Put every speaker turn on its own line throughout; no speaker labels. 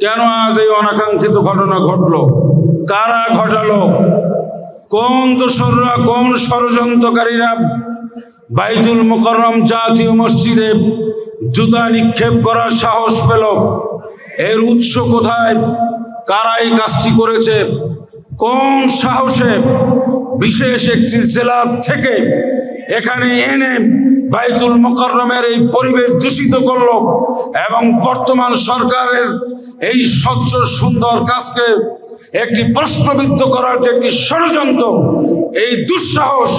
কেন আজ এই অনাকাঙ্ক্ষিত ঘটনা ঘটলো? কারা ঘটালো? কোন দোসররা, কোন ষড়যন্ত্রকারীরা? বাইতুল মোকররম জাতীয় মসজিদে জুতা নিক্ষেপ করার সাহস পেল। এর উৎস কোথায়? কারা এই কাজটি করেছে? কোন সাহসে? বিশেষ একটি জেলা থেকে এখানে এনে বাইতুল মোকররমের এই পরিবেশ দূষিত করল এবং বর্তমান সরকারের এই স্বচ্ছ, সুন্দর কাজকে একটি প্রশ্নবিদ্ধ করার যে একটি ষড়যন্ত্র, এই দুঃসাহস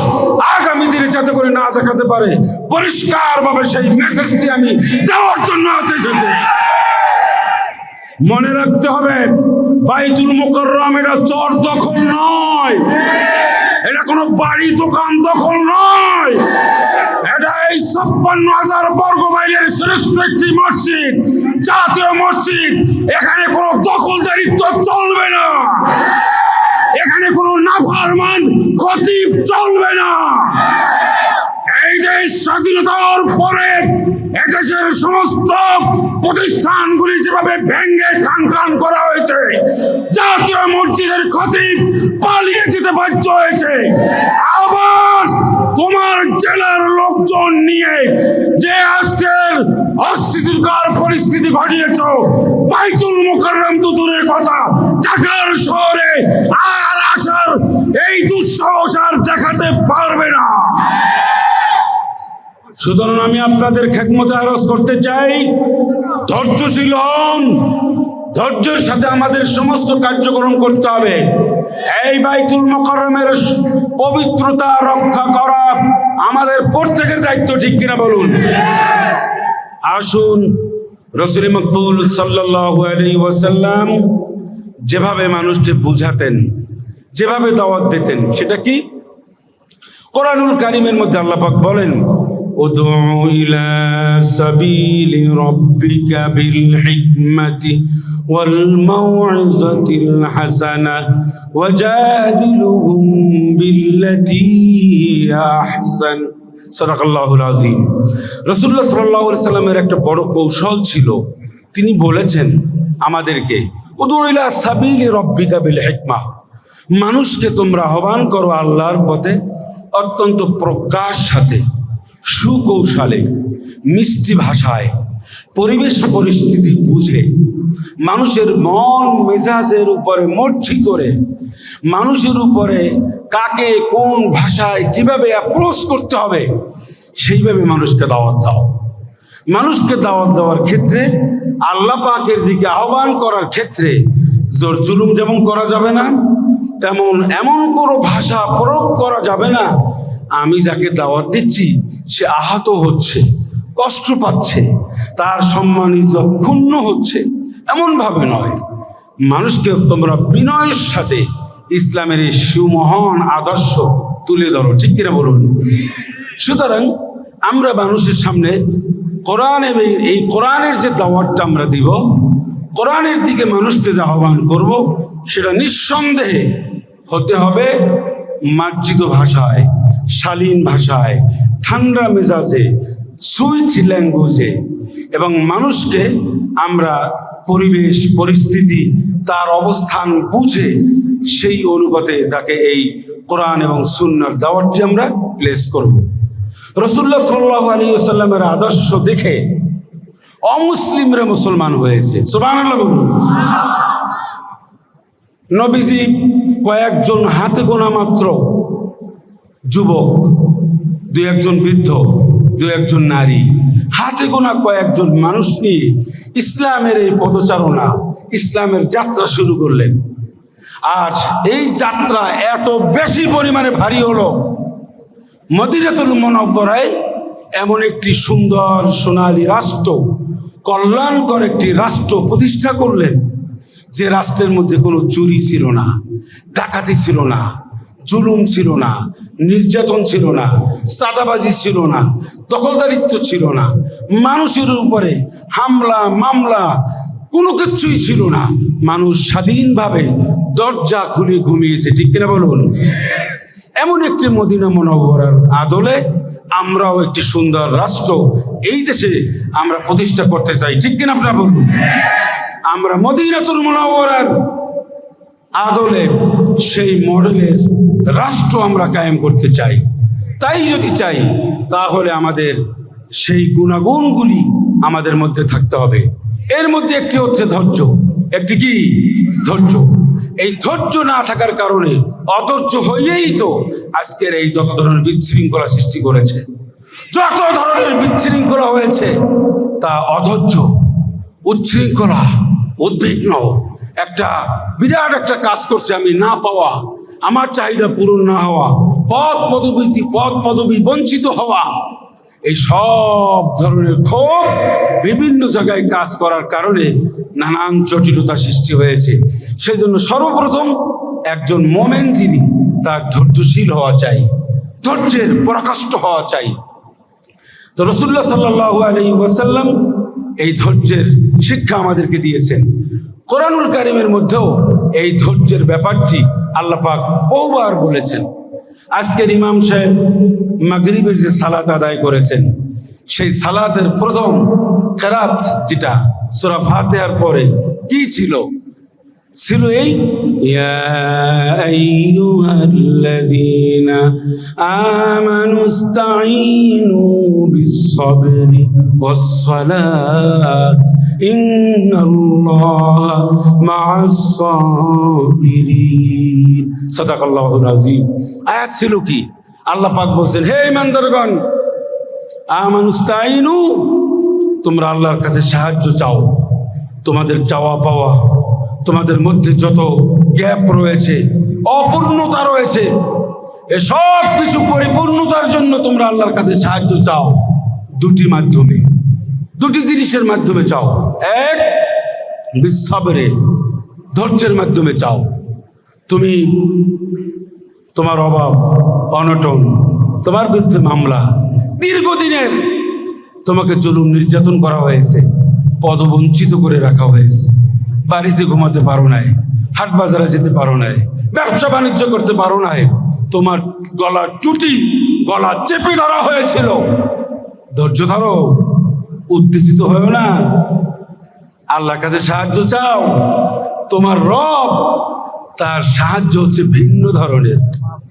আগামী দিনে যাতে করে না দেখাতে পারে, পরিষ্কারভাবে সেই মেসেজটি আমি দেওয়ার জন্য এসেছি মনে রাখতে হবে, বাইতুল মোকররম এটা চর দখল নয়। এটা কোনো বাড়ি, দোকান দখল নয়। এটা এই ছাপ্পান্ন হাজার বর্গ শ্রেষ্ঠ একটি মসজিদ, জাতীয় মসজিদ। এখানে কোনো দখলদারিত্ব চলবে না। এখানে কোনো নাফারমান খতিব চলবে না। এই দেশ স্বাধীনতার পরে এদেশের সমস্ত প্রতিষ্ঠানগুলি যেভাবে ভেঙ্গে খান করা হয়েছে, জাতীয় মসজিদের খতিব পালিয়ে যেতে বাধ্য হয়েছে। আবার তোমার জেলার লোকজন নিয়ে যে আজকের অস্থিতিকর পরিস্থিতি ঘটিয়েছ, বাইতুল মুকাররম তো দূরের কথা, ঢাকার শহরে আর আসার এই দুঃসাহস আর দেখাতে পারবে না। সুতরাং আমি আপনাদের খেকমতে আরজ করতে চাই, ধৈর্যশীল হন। ধৈর্যের সাথে আমাদের সমস্ত কার্যক্রম করতে হবে। এই বাইতুল মকরমের পবিত্রতা রক্ষা করা আমাদের প্রত্যেকের দায়িত্ব, ঠিক কিনা বলুন? আসুন, রসুল মকবুল আলাইহি ওয়াসাল্লাম যেভাবে মানুষকে বুঝাতেন, যেভাবে দাওয়াত দিতেন, সেটা কি? কোরআনুল কারিমের মধ্যে আল্লাপাক বলেন ادع إلى سبيل ربك بالحكمة والموعظة الحسنة وجادلهم بالتي هي أحسن صدق الله العظيم রসুল্লাহ সাল্লাহ সাল্লামের একটা বড় কৌশল ছিল তিনি বলেছেন আমাদেরকে উদুইলা সাবিল রব্বিকা বিল হিকমা মানুষকে তোমরা আহ্বান করো আল্লাহর পথে অত্যন্ত প্রকাশ সাথে সুকৌশলে, মিষ্টি ভাষায়, পরিবেশ পরিস্থিতি বুঝে, মানুষের মন মেজাজের উপরে মর্জি করে, মানুষের উপরে কাকে, কোন ভাষায় কীভাবে অ্যাপ্রোচ করতে হবে, সেইভাবে মানুষকে দাওয়াত দাও। মানুষকে দাওয়াত দেওয়ার ক্ষেত্রে আল্লাহ পাকের দিকে আহ্বান করার ক্ষেত্রে জোর জুলুম যেমন করা যাবে না, তেমন এমন কোনো ভাষা প্রয়োগ করা যাবে না আমি যাকে দাওয়াত দিচ্ছি, সে আহত হচ্ছে, কষ্ট পাচ্ছে, তার সম্মানিত ক্ষুণ্ণ হচ্ছে, এমনভাবে নয়। মানুষকে তোমরা বিনয়ের সাথে ইসলামের এই সুমহান আদর্শ তুলে ধরো, ঠিক কিনা বলুন? সুতরাং আমরা মানুষের সামনে কোরআন এবং এই কোরআনের যে দাওয়াতটা আমরা দিব, কোরআনের দিকে মানুষকে যে আহ্বান করব, সেটা নিঃসন্দেহে হতে হবে মার্জিত ভাষায়। শালীন ভাষায়, ঠান্ডা মেজাজে, সুইট ল্যাঙ্গুয়েজে এবং মানুষকে আমরা পরিবেশ, পরিস্থিতি, তার অবস্থান বুঝে সেই অনুপাতে তাকে এই কোরআন এবং সুন্নার দাওয়াতটি আমরা প্লেস করব। রসুল্লাহ সাল্লাহ আলী সাল্লামের আদর্শ দেখে অমুসলিমরা মুসলমান হয়েছে। নবীজি কয়েকজন হাতে গোনা মাত্র যুবক দু একজন বৃদ্ধ দু একজন নারী, হাতে গোনা কয়েকজন মানুষ নিয়ে ইসলামের এই পদচারণা, ইসলামের যাত্রা শুরু করলেন। আর এই যাত্রা এত বেশি পরিমাণে ভারী হলো। মদিনাতুল মনব্বরায় এমন একটি সুন্দর সোনালী রাষ্ট্র, কল্যাণকর একটি রাষ্ট্র প্রতিষ্ঠা করলেন, যে রাষ্ট্রের মধ্যে কোনো চুরি ছিল না, ডাকাতি ছিল না। জুলুম ছিল না, নির্যাতন ছিল না সাদাবাজি ছিল না, দখলদারিত্ব ছিল না, মানুষের উপরে হামলা, মামলা, কোনো কিছুই ছিল না। মানুষ স্বাধীনভাবে দরজা খুলে ঘুমিয়েছে, ঠিক কিনা বলুন? এমন একটি মদিনা মনোবরার আদলে আমরাও একটি সুন্দর রাষ্ট্র এই দেশে আমরা প্রতিষ্ঠা করতে চাই, ঠিক কিনা আপনারা বলুন? আমরা মদিনাতুল মুনাওয়ারার আদলে সেই মডেলের রাষ্ট্র আমরা কায়েম করতে চাই, তাই যদি চাই, তাহলে আমাদের সেই গুণাগুণগুলি আমাদের মধ্যে থাকতে হবে। এর মধ্যে একটি হচ্ছে ধৈর্য, একটি কি? ধৈর্য। এই ধৈর্য না থাকার কারণে অধৈর্য হয়েই তো আজকের এই যত ধরনের বিশৃঙ্খলা সৃষ্টি করেছে, যত ধরনের বিশৃঙ্খলা হয়েছে, তা অধৈর্য, উচ্ছৃঙ্খলা, উদ্বিগ্ন। একটা বিরাট একটা কাজ করছে আমি না পাওয়া আমার চাহিদা পূরণ না হওয়া পদ পদবী পদ পদবী বঞ্চিত হওয়া, এই সব ধরনের ক্ষোভ বিভিন্ন জায়গায় কাজ করার কারণে নানান জটিলতা সৃষ্টি হয়েছে। সেই জন্য সর্বপ্রথম একজন মোমেন যিনি, তার ধৈর্যশীল হওয়া চাই, ধৈর্যের পরাকাষ্ঠ হওয়া চাই। তো রসুল্লাহ সাল্লাহ আলী এই ধৈর্যের শিক্ষা আমাদেরকে দিয়েছেন। কোরআনুল কারিমের মধ্যেও এই ধৈর্যের ব্যাপারটি আল্লাহ পাক বহুবার বলেছেন। আজকের ইমাম সাহেব মাগরিবের যে সালাত আদায় করেছেন, সেই সালাতের প্রথম কেরাত যেটা, সুরা ফাতেহার পরে কি ছিল? ছিল এই, ইয়া আইয়ুহাল্লাযীনা আমানু বিস-সাবরি ওয়াস-সালাত ইন্নাল্লাহা মা'আস-সাবিরিন। সাদাকাল্লাহুল আযীম আয়াত ছিল কি? আল্লাহ পাক বলছেন, হে ইমানদারগণ আমানু ইসতাঈনু তোমরা আল্লাহর কাছে সাহায্য চাও। তোমাদের চাওয়া পাওয়া, তোমাদের মধ্যে যত গ্যাপ রয়েছে, অপূর্ণতা রয়েছে এসব কিছু পরিপূর্ণতার জন্য তোমরা আল্লাহর কাছে সাহায্য চাও দুটি মাধ্যমে। দুটি জিনিসের মাধ্যমে চাও। এক বিশ্বাবরে ধৈর্যের মাধ্যমে চাও। তুমি তোমার অভাব, অনটন, তোমার বিরুদ্ধে মামলা, দীর্ঘদিনের তোমাকে জুলুম নির্যাতন করা হয়েছে, পদবঞ্চিত করে রাখা হয়েছে। বাড়িতে ঘুমাতে পারো নাই, হাট বাজারে যেতে পারো নাই, ব্যবসা বাণিজ্য করতে পারো নাই, তোমার গলার চুটি গলা চেপে ধরা হয়েছিল। ধৈর্য ধরো। উত্তেজিত হয় না। আল্লাহর কাছে সাহায্য চাও। তোমার রব তার সাহায্য হচ্ছে ভিন্ন ধরনের।